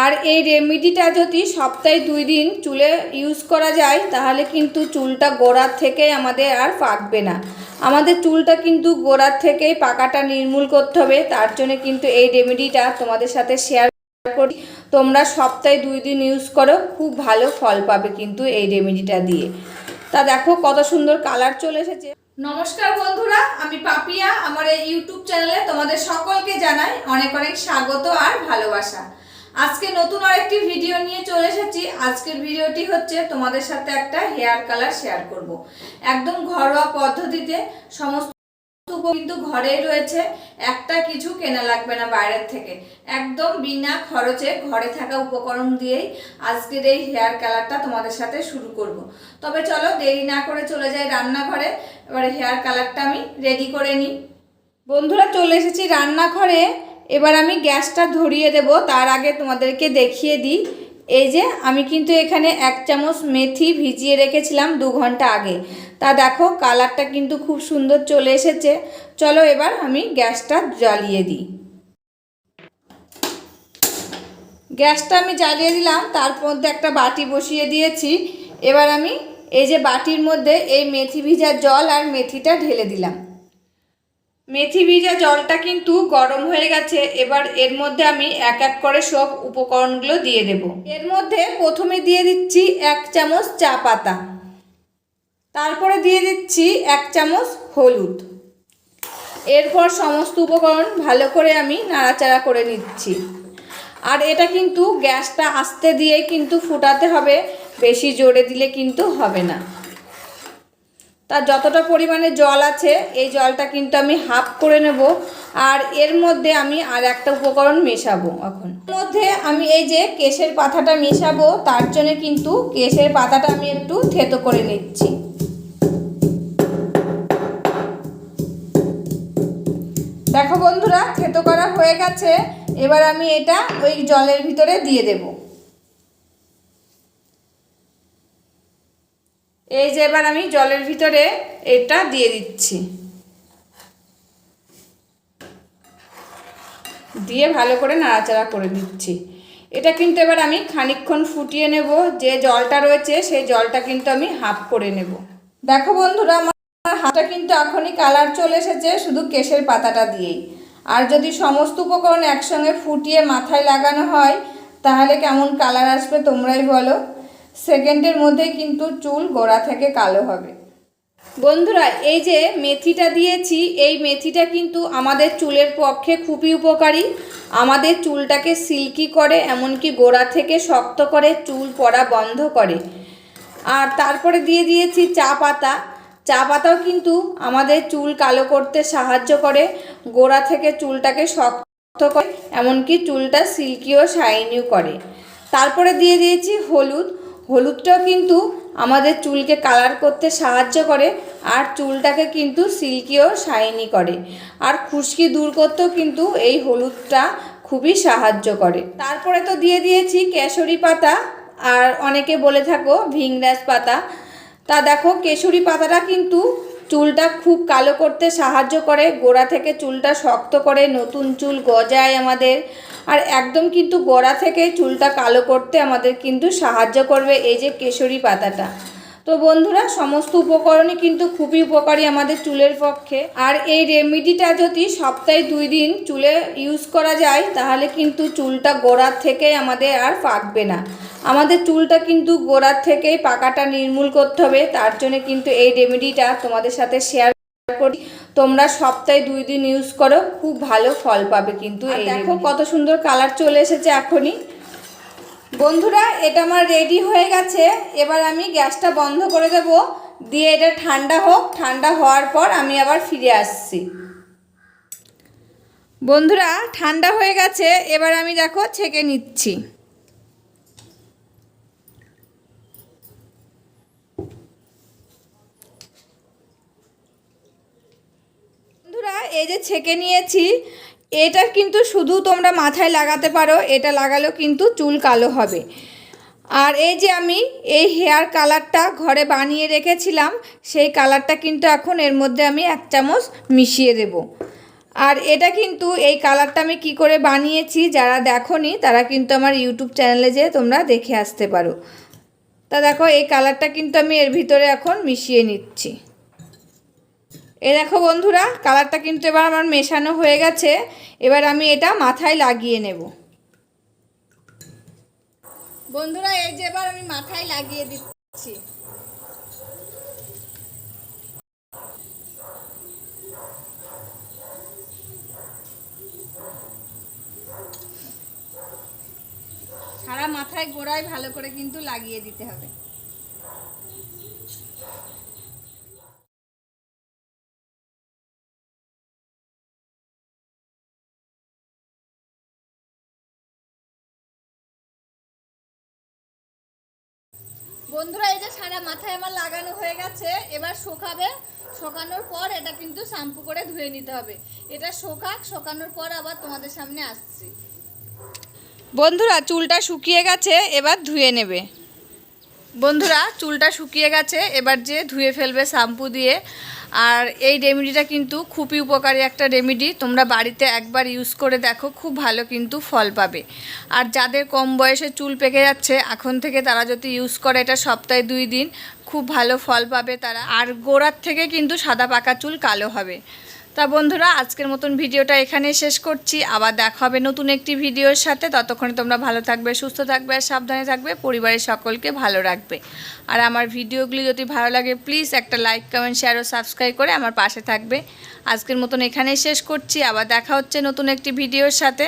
আর এই রেমেডিটা যদি সপ্তাহে দুই দিন চুলে ইউজ করা যায়, তাহলে কিন্তু চুলটা গোড়ার থেকে আমাদের আর পাকবে না। আমাদের চুলটা কিন্তু গোড়ার থেকেই পাকাটা নির্মূল করতে হবে, তার জন্য কিন্তু এই রেমেডিটা তোমাদের সাথে শেয়ার করি। তোমরা সপ্তাহে দুই দিন ইউজ করো, খুব ভালো ফল পাবে কিন্তু এই রেমেডিটা দিয়ে। তা দেখো কত সুন্দর কালার চলে এসেছে। নমস্কার বন্ধুরা, আমি পাপিয়া, আমার এই ইউটিউব চ্যানেলে তোমাদের সকলকে জানাই অনেক অনেক স্বাগত আর ভালোবাসা। আজকে নতুন আরেকটি ভিডিও নিয়ে চলে এসেছি। আজকের ভিডিওটি হচ্ছে তোমাদের সাথে একটা হেয়ার কালার শেয়ার করব। একদম ঘরোয়া পদ্ধতিতে সমস্ত কিন্তু ঘরেই রয়েছে। একটা কিছু কেনা লাগবে না বাইরের থেকে। একদম বিনা খরচে ঘরে থাকা উপকরণ দিয়েই আজকের এই হেয়ার কালারটা তোমাদের সাথে শুরু করব। তবে চলো দেরি না করে চলে যাই রান্নাঘরে। এবারে হেয়ার কালারটা আমি রেডি করে নিই। বন্ধুরা চলে এসেছি রান্নাঘরে। এবার আমি গ্যাসটা ধরিয়ে দেব, তার আগে তোমাদেরকে দেখিয়ে দিই। এই যে, আমি কিন্তু এখানে এক চামচ মেথি ভিজিয়ে রেখেছিলাম দু ঘণ্টা আগে। তা দেখো, কালারটা কিন্তু খুব সুন্দর চলে এসেছে। চলো এবার আমি গ্যাসটা জ্বালিয়ে দিই। গ্যাসটা আমি জ্বালিয়ে দিলাম, তার মধ্যে একটা বাটি বসিয়ে দিয়েছি। এবার আমি এই যে বাটির মধ্যে এই মেথি ভিজা জল আর মেথিটা ঢেলে দিলাম। মেথি ভিজা জলটা কিন্তু গরম হয়ে গেছে। এবার এর মধ্যে আমি এক এক করে সব উপকরণগুলো দিয়ে দেব। এর মধ্যে প্রথমে দিয়ে দিচ্ছি এক চামচ চা পাতা। তারপরে দিয়ে দিচ্ছি এক চামচ হলুদ। এরপর সমস্ত উপকরণ ভালো করে আমি নাড়াচাড়া করে নিচ্ছি। আর এটা কিন্তু গ্যাসটা আস্তে দিয়ে কিন্তু ফুটাতে হবে, বেশি জোরে দিলে কিন্তু হবে না। তার যতটা পরিমাণে জল আছে, এই জলটা কিন্তু আমি হাফ করে নেব। আর এর মধ্যে আমি আর একটা উপকরণ মেশাবো এখন। মধ্যে আমি এই যে কেশের পাতাটা মেশাবো, তার জন্য কিন্তু কেশের পাতাটা আমি একটু থেতো করে নিচ্ছি। দেখো বন্ধুরা, থেতো করা হয়ে গেছে। এবার আমি এটা ওই জলের ভিতরে দিয়ে দেব। এই যে এবার আমি জলের ভিতরে এটা দিয়ে দিচ্ছি। দিয়ে ভালো করে নাড়াচাড়া করে দিচ্ছি এটা কিন্তু এবার আমি খানিকক্ষণ ফুটিয়ে নেব। যে জলটা রয়েছে, সেই জলটা কিন্তু আমি হাফ করে নেব। দেখো বন্ধুরা, আমার হাতটা কিন্তু এখনই কালার চলে এসেছে, শুধু কেশের পাতাটা দিয়েই। আর যদি সমস্ত উপকরণ একসঙ্গে ফুটিয়ে মাথায় লাগানো হয়, তাহলে কেমন কালার আসবে তোমরাই বলো। সেকেন্ডের মধ্যে কিন্তু চুল গোড়া থেকে কালো হবে। বন্ধুরা, এই যে মেথিটা দিয়েছি, এই মেথিটা কিন্তু আমাদের চুলের পক্ষে খুবই উপকারী। আমাদের চুলটাকে সিল্কি করে, এমনকি গোড়া থেকে শক্ত করে চুল পড়া বন্ধ করে। আর তারপরে দিয়ে দিয়েছি চা পাতা। চা পাতাও কিন্তু আমাদের চুল কালো করতে সাহায্য করে, গোড়া থেকে চুলটাকে শক্ত করে, এমনকি চুলটা সিল্কিও, শাইনিও করে। তারপরে দিয়ে দিয়েছি হলুদ। হলুদটাও কিন্তু আমাদের চুলকে কালার করতে সাহায্য করে, আর চুলটাকে কিন্তু সিল্কিও শাইনি করে। আর খুশকি দূর করতেও কিন্তু এই হলুদটা খুবই সাহায্য করে। তারপরে তো দিয়ে দিয়েছি কেশরি পাতা, আর অনেকে বলে থাকো ভিংরাজ পাতা। তা দেখো, কেশরি পাতাটা কিন্তু চুলটা খুব কালো করতে সাহায্য করে, গোড়া থেকে চুলটা শক্ত করে, নতুন চুল গজায় আমাদের। আর একদম কিন্তু গোড়া থেকে চুলটা কালো করতে আমাদের কিন্তু সাহায্য করবে এই যে কেশরি পাতাটা। তো বন্ধুরা সমস্ত উপকরণই কিন্তু খুবই উপকারী আমাদের চুলের পক্ষে। আর এই রেমেডিটা যদি সপ্তাহে দুই দিন চুলে ইউজ করা যায় তাহলে কিন্তু চুলটা গোড়ার থেকে আমাদের আর পাকবে না। আমাদের চুলটা কিন্তু গোড়ার থেকেই পাকাটা নির্মূল করতে হবে তার জন্য কিন্তু এই রেমেডিটা তোমাদের সাথে শেয়ার করি। তোমরা সপ্তাহে দুই দিন ইউজ করো খুব ভালো ফল পাবে কিন্তু দেখো কত সুন্দর কালার চলে এসেছে এখনই। বন্ধুরা, এটা আমার রেডি হয়ে গেছে। এবার আমি গ্যাসটা বন্ধ করে দেব। দিয়ে এটা ঠান্ডা হোক, ঠান্ডা হওয়ার পর আমি আবার ফিরে আসছি। বন্ধুরা, ঠান্ডা হয়ে গেছে। এবার আমি দেখো, ছেঁকে নিচ্ছি। বন্ধুরা, এই যে ছেঁকে নিয়েছি। এটা কিন্তু শুধু তোমরা মাথায় লাগাতে পারো, এটা লাগালেও কিন্তু চুল কালো হবে। আর এই যে আমি এই হেয়ার কালারটা ঘরে বানিয়ে রেখেছিলাম, সেই কালারটা কিন্তু এখন এর মধ্যে আমি এক চামচ মিশিয়ে দেব। আর এটা কিন্তু এই কালারটা আমি কি করে বানিয়েছি, যারা দেখোনি তারা কিন্তু আমার ইউটিউব চ্যানেলে যেয়ে তোমরা দেখে আসতে পারো। তা দেখো, এই কালারটা কিন্তু আমি এর ভিতরে এখন মিশিয়ে নিচ্ছি। এ দেখো বন্ধুরা, কালারটা কিন্তু এবার আমার মেশানো হয়ে গেছে। এবার আমি এটা মাথায় লাগিয়ে নেব। বন্ধুরা, এই যে এবার আমি মাথায় লাগিয়ে দিচ্ছি। সারা মাথায় গোড়ায় ভালো করে কিন্তু লাগিয়ে দিতে হবে। বন্ধুরা, এই যে সারা মাথায় আমার লাগানো হয়ে গেছে, এবার শোকাবে। শোকানোর পর এটা কিন্তু শ্যাম্পু করে ধুয়ে নিতে হবে। এটা শোকাক, শোকানোর পর আবার তোমাদের সামনে আসছি। বন্ধুরা, চুলটা শুকিয়ে গেছে, এবার ধুয়ে নেবে। বন্ধুরা, চুলটা শুকিয়ে গেছে, এবার যে ধুয়ে ফেলবে শ্যাম্পু দিয়ে। আর এই রেমেডিটা কিন্তু খুবই উপকারী একটা রেমেডি। তোমরা বাড়িতে একবার ইউজ করে দেখো, খুব ভালো কিন্তু ফল পাবে। আর যাদের কম বয়সে চুল পেকে যাচ্ছে, এখন থেকে তারা যদি ইউজ করে এটা সপ্তাহে দুই দিন, খুব ভালো ফল পাবে তারা। আর গোড়ার থেকে কিন্তু সাদা পাকা চুল কালো হবে। তা বন্ধুরা, আজকের মতন ভিডিওটা এখানেই শেষ করছি। আবার দেখা হবে নতুন একটি ভিডিওর সাথে। ততক্ষণে তোমরা ভালো থাকবে, সুস্থ থাকবে, আর সাবধানে থাকবে। পরিবারের সকলকে ভালো রাখবে। আর আমার ভিডিওগুলি যদি ভালো লাগে প্লিজ একটা লাইক কমেন্ট শেয়ার ও সাবস্ক্রাইব করে আমার পাশে থাকবে। আজকের মতন এখানেই শেষ করছি। আবার দেখা হচ্ছে নতুন একটি ভিডিওর সাথে।